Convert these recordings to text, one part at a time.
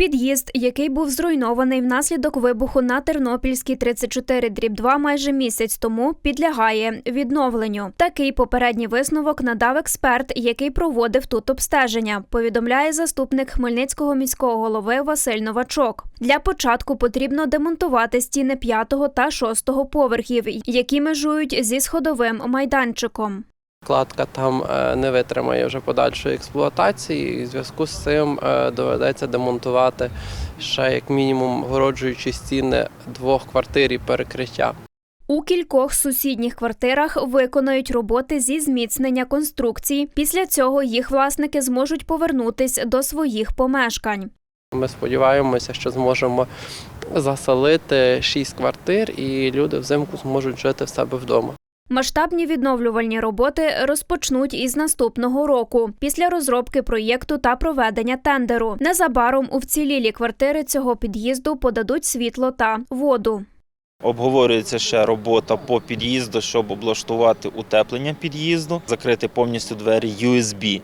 Під'їзд, який був зруйнований внаслідок вибуху на Тернопільській 34 дріб 2 майже місяць тому, підлягає відновленню. Такий попередній висновок надав експерт, який проводив тут обстеження. Повідомляє заступник Хмельницького міського голови Василь Новачок. Для початку потрібно демонтувати стіни п'ятого та шостого поверхів, які межують зі сходовим майданчиком. Кладка там е, не витримає вже подальшої експлуатації, і в зв'язку з цим е, доведеться демонтувати ще як мінімум городжуючі стіни двох квартир і перекриття. У кількох сусідніх квартирах виконають роботи зі зміцнення конструкцій. Після цього їх власники зможуть повернутись до своїх помешкань. Ми сподіваємося, що зможемо заселити шість квартир, і люди взимку зможуть жити в себе вдома. Масштабні відновлювальні роботи розпочнуть із наступного року після розробки проєкту та проведення тендеру. Незабаром у вцілілі квартири цього під'їзду подадуть світло та воду. Обговорюється ще робота по під'їзду, щоб облаштувати утеплення під'їзду, закрити повністю двері USB.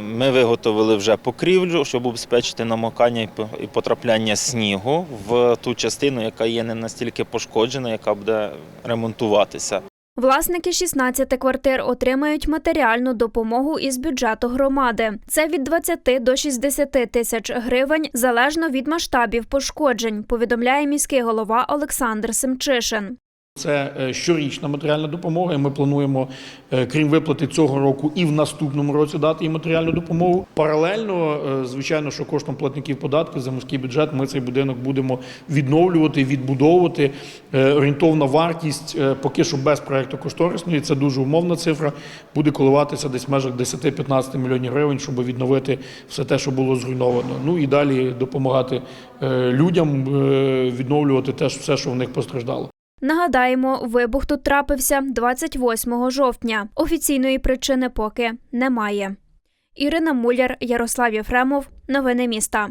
Ми виготовили вже покрівлю, щоб убезпечити намокання і потрапляння снігу в ту частину, яка є не настільки пошкоджена, яка буде ремонтуватися. Власники 16 квартир отримають матеріальну допомогу із бюджету громади. Це від 20 до 60 тисяч гривень залежно від масштабів пошкоджень. Повідомляє міський голова Олександр Семчишин. Це е, щорічна матеріальна допомога. Ми плануємо, е, крім виплати цього року, і в наступному році дати їм матеріальну допомогу. Паралельно, е, звичайно, що коштом платників податків за міський бюджет ми цей будинок будемо відновлювати, відбудовувати. Орієнтовна вартість поки що без проекту кошторисної. Це дуже умовна цифра. Буде коливатися десь в межах 10-15 мільйонів гривень, щоб відновити все те, що було зруйновано. Ну і далі допомагати людям відновлювати теж все, що в них постраждало. Нагадаємо, вибух тут трапився 28 жовтня. Офіційної причини поки немає. Ірина Муляр, Ярослав Єфремов. Новини міста.